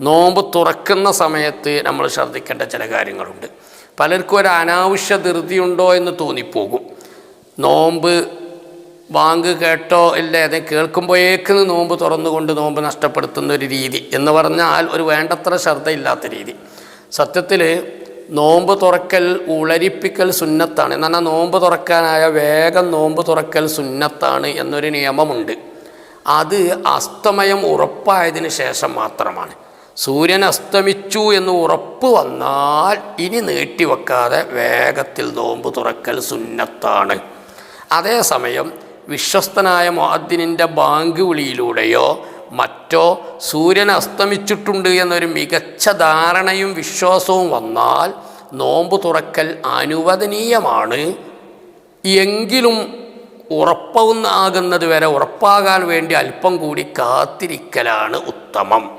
നോമ്പ് തുറക്കുന്ന സമയത്ത് നമ്മൾ ശ്രദ്ധിക്കേണ്ട ചില കാര്യങ്ങളുണ്ട്. പലർക്കും ഒരു അനാവശ്യ ധൃതിയുണ്ടോ എന്ന് തോന്നിപ്പോകും. നോമ്പ് വാങ്ക് കേട്ടോ ഇല്ല? അത് കേൾക്കുമ്പോഴേക്ക് നോമ്പ് തുറന്നുകൊണ്ട് നോമ്പ് നഷ്ടപ്പെടുത്തുന്ന ഒരു രീതി എന്ന് പറഞ്ഞാൽ ഒരു വേണ്ടത്ര ശ്രദ്ധയില്ലാത്ത രീതി. സത്യത്തിൽ നോമ്പ് തുറക്കൽ ഉളരിപ്പിക്കൽ സുന്നത്താണ്. എന്ന് പറഞ്ഞാൽ നോമ്പ് തുറക്കാനായ വേഗം നോമ്പ് തുറക്കൽ സുന്നത്താണ് എന്നൊരു നിയമമുണ്ട്. അത് അസ്തമയം ഉറപ്പായതിന് ശേഷം മാത്രമാണ്. സൂര്യൻ അസ്തമിച്ചു എന്ന് ഉറപ്പ് വന്നാൽ ഇനി നീട്ടിവെക്കാതെ വേഗത്തിൽ നോമ്പ് തുറക്കൽ സുന്നത്താണ്. അതേസമയം വിശ്വസ്തനായ മുഅദ്ദിനിന്റെ ബാങ്ക് വിളിയിലൂടെയോ മറ്റോ സൂര്യൻ അസ്തമിച്ചിട്ടുണ്ട് എന്നൊരു മികച്ച ധാരണയും വിശ്വാസവും വന്നാൽ നോമ്പ് തുറക്കൽ അനുവദനീയമാണ്. എങ്കിലും ഉറപ്പാകുന്നത് വരെ ഉറപ്പാകാൻ വേണ്ടി അല്പം കൂടി കാത്തിരിക്കലാണ് ഉത്തമം.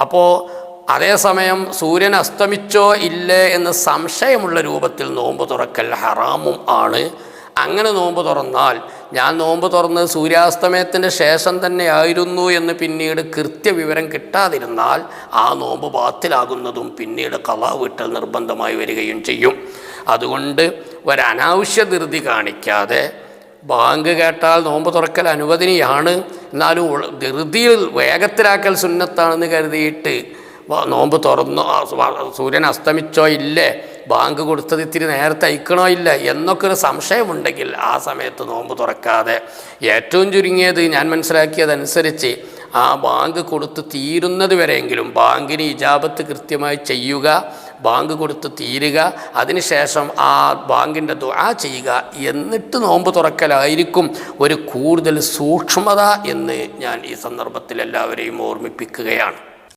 അപ്പോൾ അതേസമയം സൂര്യൻ അസ്തമിച്ചോ ഇല്ലേ എന്ന് സംശയമുള്ള രൂപത്തിൽ നോമ്പ് തുറക്കൽ ഹറാമും ആണ്. അങ്ങനെ നോമ്പ് തുറന്നാൽ ഞാൻ നോമ്പ് തുറന്ന് സൂര്യാസ്തമയത്തിന്റെ ശേഷം തന്നെ ആയിരുന്നു എന്ന് പിന്നീട് കൃത്യവിവരം കിട്ടാതിരുന്നാൽ ആ നോമ്പ് ബാത്തിലാകുന്നതും പിന്നീട് കലാ വിട്ടൽ നിർബന്ധമായി വരികയും ചെയ്യും. അതുകൊണ്ട് ഒരനാവശ്യ ധൃതി കാണിക്കാതെ ബാങ്ക് കേട്ടാൽ നോമ്പ് തുറക്കൽ അനുവദനീയാണ്. എന്നാലും ധൃതിയിൽ വേഗത്തിലാക്കൽ സുന്നത്താണെന്ന് കരുതിയിട്ട് നോമ്പ് തുറന്നോ സൂര്യൻ അസ്തമിച്ചോ ഇല്ലേ? ബാങ്ക് കൊടുത്തത് ഇത്തിരി നേരത്തെ അയക്കണോ ഇല്ല? എന്നൊക്കെ ഒരു സംശയമുണ്ടെങ്കിൽ ആ സമയത്ത് നോമ്പ് തുറക്കാതെ ഏറ്റവും ചുരുങ്ങിയത് ഞാൻ മനസ്സിലാക്കിയതനുസരിച്ച് ആ ബാങ്ക് കൊടുത്ത് തീരുന്നത് വരെയെങ്കിലും ബാങ്കിന് ഇജാബത്ത് കൃത്യമായി ചെയ്യുക ബാങ്ക് കൊടുത്ത് തീരുക അതിനുശേഷം ആ ബാങ്കിന്റെ ദുആ ചെയ്യുക എന്നിട്ട് നോമ്പ് തുറക്കലായിരിക്കും ഒരു കൂടുതൽ സൂക്ഷ്മത എന്ന് ഞാൻ ഈ സന്ദർഭത്തിൽ എല്ലാവരെയും ഓർമ്മിപ്പിക്കുകയാണ്.